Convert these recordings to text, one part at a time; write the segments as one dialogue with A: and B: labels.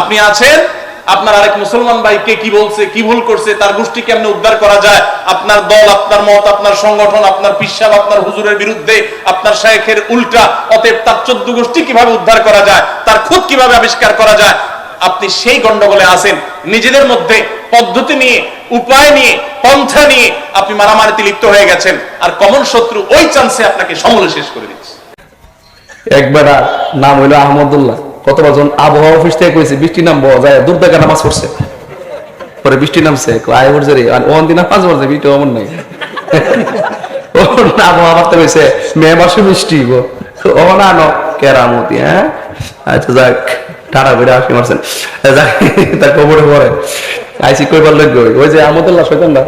A: আপনি আছেন? আপনার আরেক মুসলমান ভাই কে কি বলছে, কি ভুল করছে, তার গোষ্ঠী কেমনে উদ্ধার করা যায়? আপনার দল, আপনার মত, আপনার সংগঠন, আপনার পিসাব আপনার হুজুরের বিরুদ্ধে, আপনার শেখের উল্টা, অতএব তার চোদ্দ গোষ্ঠী কীভাবে উদ্ধার করা যায়, তার খুদ কীভাবে আবিষ্কার করা যায়? আপনি সেই গন্ডগোলে আছেন। নিজেদের মধ্যে পদ্ধতি নিয়ে, উপায় নিয়ে, পন্থা নিয়ে আপনি মারামারিতে লিপ্ত হয়ে গেছেন। আর কমন শত্রু ওই চান্সে আপনাকে সমূলে শেষ করে দিচ্ছে।
B: একবার নাম হইল আহমদুল্লাহ। কত বছর আবহাওয়া অফিস থেকে কইছে, বৃষ্টি নামবো, যায় দূর থেকে নামাজ পড়ছে। পরে বৃষ্টি নামছে আয় পড়ছে রে ওখান দিন নামাজ পড়ছে বৃষ্টি, অমন নাই। আবহাওয়া মারতে কইছে, মে মাসে বৃষ্টি গো ও না, নো, কেরামতি হ্যাঁ? আচ্ছা যাক টাটা বেড়ে আসি মারছেন। যাক, তার কবরে পরে আইসি কইবার লোক ওই যে আহমদুল্লাহ শৈতানরা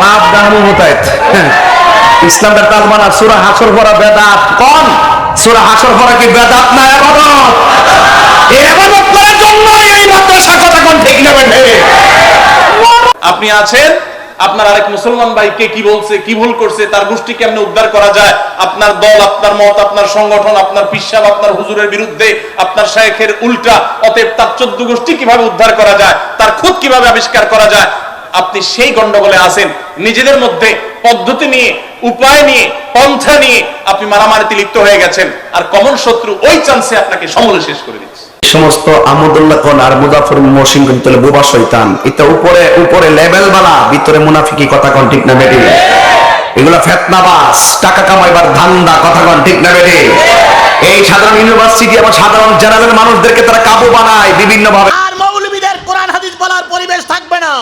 B: বাপ দাহমু মুতাইত ইসলামের তালমান সুরা হাসর পড়া বেদাত। কোন? সুরা হাসর পড়া কি বেদাত না এবাদত এবাদত করার জন্য এই মাদ্রাসা কথা কোন ঠিক না
A: আপনি আছেন? আপনার আরেক মুসলমান ভাই কে কি বলছে, কি ভুল করছে, তার গোষ্ঠী কেমনে উদ্ধার করা যায়? আপনার দল, আপনার মত, আপনার সংগঠন, আপনার পিসাব, আপনার হুজুরের বিরুদ্ধে, আপনার শায়েখের উল্টা, অতএব তার চোদ্দ গোষ্ঠী কীভাবে উদ্ধার করা যায়, তার খুদ কীভাবে আবিষ্কার করা যায়? আপনি সেই গন্ডগোলে আছেন। নিজেদের মধ্যে পদ্ধতি নিয়ে উপায় নিয়ে পন্থা নিয়ে আপনি মারামারিতে লিপ্ত হয়ে গেছেন। আর কমন শত্রু ওই চান্সে আপনাকে সমূলে শেষ করে দিচ্ছে।
B: সমস্ত আমদুল্লাহ কোন আর মুজাফর মহসিন কোন তাহলে বোবা শয়তান। এটা উপরে উপরে লেভেল বালা ভিতরে মুনাফিকি কথা কোন ঠিক না বেটি? এগুলা ফেতনাবাস টাকা কামাইবার ধান্দা কথা কোন ঠিক না বেটি? এই সাধারণ ইউনিভার্সিটি আবার সাধারণ জেনারেল মানুষদেরকে তারা কাবু বানায় বিভিন্ন ভাবে।
C: আর মৌলবীদের কোরআন হাদিস বলার পরিবেশ থাকবে না।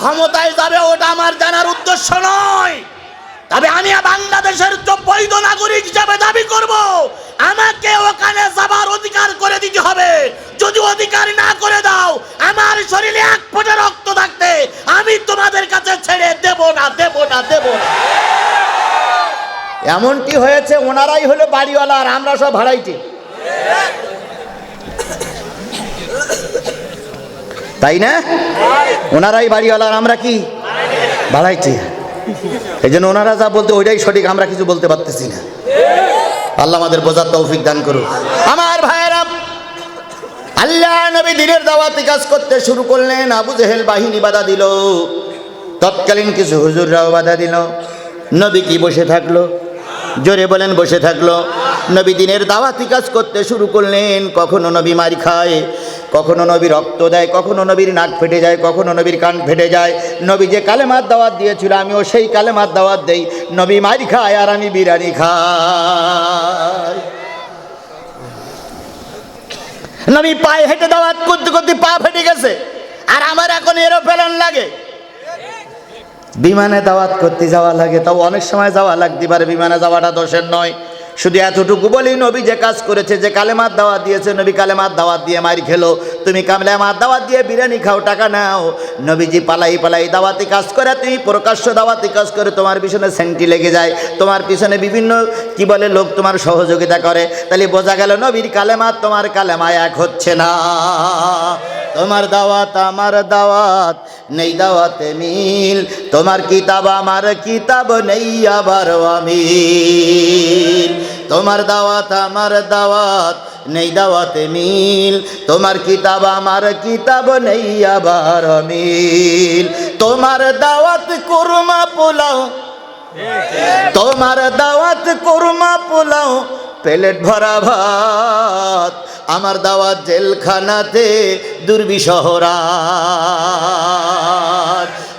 C: ক্ষমতায় যাবে, ওটা আমার জানার উদ্দেশ্য নয়। তবে আমি বাংলাদেশের বৈধ নাগরিক হিসাবে দাবি করব, আমাকে ওখানে যাবার অধিকার করে দিতে হবে। যদি অধিকার না করে দাও, আমার শরীরে এক ফোঁটা রক্ত থাকতে আমি তোমাদের কাছে ছেড়ে দেব না দেব না দেব না। এমনটি হয়েছে, ওনারাই হলো বাড়িওয়ালা, আর আমরা সব ভাড়াইটি। তাই না? ওনারাই বাড়িওয়ালা আর আমরা কি? ভাড়াইছি এই জন্য ওনারা যা বলতে ওইটাই সঠিক, আমরা কিছু বলতে পারতেছি না। আল্লাহ আমাদের বোঝার তৌফিক দান করুক। আমার ভাইয়েরা, আল্লাহ নবী দিনের দাওয়াতি কাজ করতে শুরু করলেন, আবু জেহেল বাহিনী বাধা দিল। তৎকালীন কিছু হুজুররাও বাধা দিল। নবী কি বসে থাকল? জোরে বলেন, বসে থাকল। নবী দিনের দাওয়াতি কাজ করতে শুরু করলেন, কখনো নবী মারি খায় কখনো নবী রক্ত দেয়, কখনো নবীর নাক ফেটে যায়, কখনো নবীর কান ফেটে যায়। নবী যে কালেমার দাওয়াত দিয়েছিল, আমিও সেই কালেমার দাওয়াত দেই। নবী মারি খায় আর আমি বিরিয়ানি খাই। নবী পায়ে হেঁটে দাওয়াত করতে করতে পা ফেটে গেছে, আর আমার এখন এরোপ্লেন লাগে। বিমানে দাওয়াত করতে যাওয়া লাগে, তাও অনেক সময় যাওয়া লাগতে পারে, বিমানে যাওয়াটা দোষের নয়। শুধু এতটুকু বলি, নবী যে কাজ করেছে, যে কালেমার দাওয়াত দিয়েছে, নবী কালেমার দাওয়াত দিয়ে মারি খেলো। তুমি কালেমার দাওয়াত দিয়ে বিরিয়ানি খাও, টাকা নাও। নবীজি পালাই পালাই দাওয়াতি কাজ করে, তুমি প্রকাশ্য দাওয়াতি কাজ করে তোমার পিছনে সেন্টি লেগে যায়। তোমার পিছনে বিভিন্ন, কি বলে, লোক তোমার সহযোগিতা করে। তাহলে বোঝা গেল নবীর কালেমার তোমার কালেমা এক হচ্ছে না। তোমার দাওয়াত আমার দাওয়াত নেই দাওয়াতে মিল। তোমার কিতাব আমার কিতাব নেই আবার আমিল তোমার দাওয়াত আমার দাওয়াত নেই দাওয়াতে মিল। তোমার কিতাব আমার কিতাব নেই আবার মিল তোমার দাওয়াত কুরমা পোলাও তোমার দাওয়াত কুরমা পোলাও প্লেট ভরা ভাত, আমার দাওয়াত জেলখানাতে দুর্বিশহরা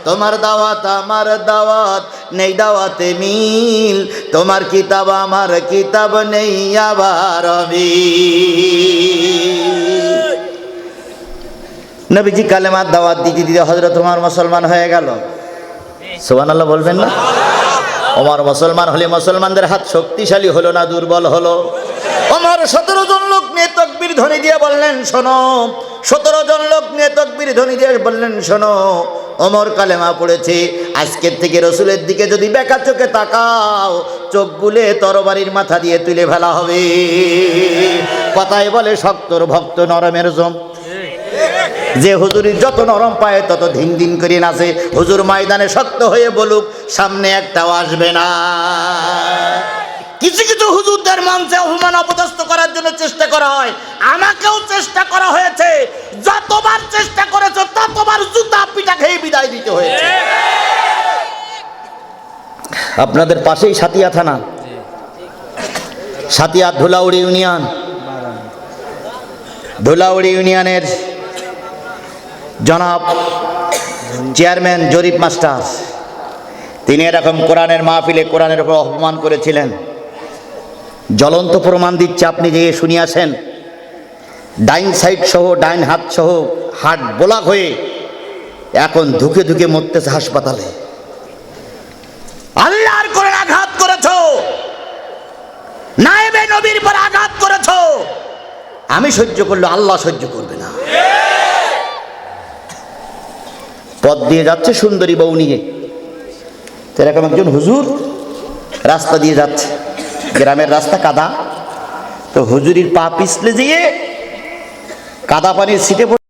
C: তোমার দাওয়াত, আমার দাওয়াত, নেই দাওয়াতে মিল। তোমার কিতাব, আমার কিতাব নেই আবার নবীজি কালেমার দাওয়াত দিতে দিতে হজরত তোমার মুসলমান হয়ে গেল। সোহান আল্লাহ বলবেন না? ওমর মুসলমান হলে মুসলমানদের হাত শক্তিশালী হলো না দুর্বল হলো? ওমর সতেরো জন লোক নিয়ে তকবির ধ্বনি দিয়ে বললেন, শোনো। সতেরো জন লোক নিয়ে তকবির ধ্বনি দিয়ে বললেন, শোনো, ওমর কালেমা পড়েছে। আজকের থেকে রসুলের দিকে যদি বেকা চোখে তাকাও, চোখ গুলে তরবারির মাথা দিয়ে তুলে ফেলা হবে। কথায় বলে শক্তর ভক্ত নরমের জম। যে হুজুরি যত নরম পায় তত দিন করে নাচে। হুজুর ময়দানে শক্ত হয়ে বলুক, সামনে একটাও আসবে না। কিছু কিছু হুজুরদের মঞ্চে অপমান অপদস্থ করার জন্য চেষ্টা করা হয়। আমাকেও চেষ্টা করা হয়েছে। যতবার চেষ্টা করেছে, ততবার জুতা পিটা খেয়ে বিদায় দিতে হয়েছে। আপনাদের পাশেই সাতিয়া থানা। সাতিয়া ধুলাউড়ি ইউনিয়ন। ধুলাউড়ি ইউনিয়নের জনাব চেয়ারম্যান জরিপ মাস্টার, তিনি এরকম কোরআনের মাহফিলে কোরআনের উপর অপমান করেছিলেন। জ্বলন্ত প্রমাণ দিচ্ছে আপনি যে শুনিয়াছেন ডাইন সাইড সহ, ডাইন হাত সহ, হাট বোলাক হয়ে এখন ধুকে ধুকে মরতেছে হাসপাতালে। আল্লাহর করে আঘাত করেছ। নায়েবে নবীর পর আঘাত করেছ। আমি সহ্য করলে আল্লাহ সহ্য করবে না পথ দিয়ে যাচ্ছে সুন্দরী বউ নিয়ে। এরকম একজন হুজুর রাস্তা দিয়ে যাচ্ছে। গ্রামের রাস্তা কাদা। তো হুজুরির পা পিছলে দিয়ে কাদা পানির সিটে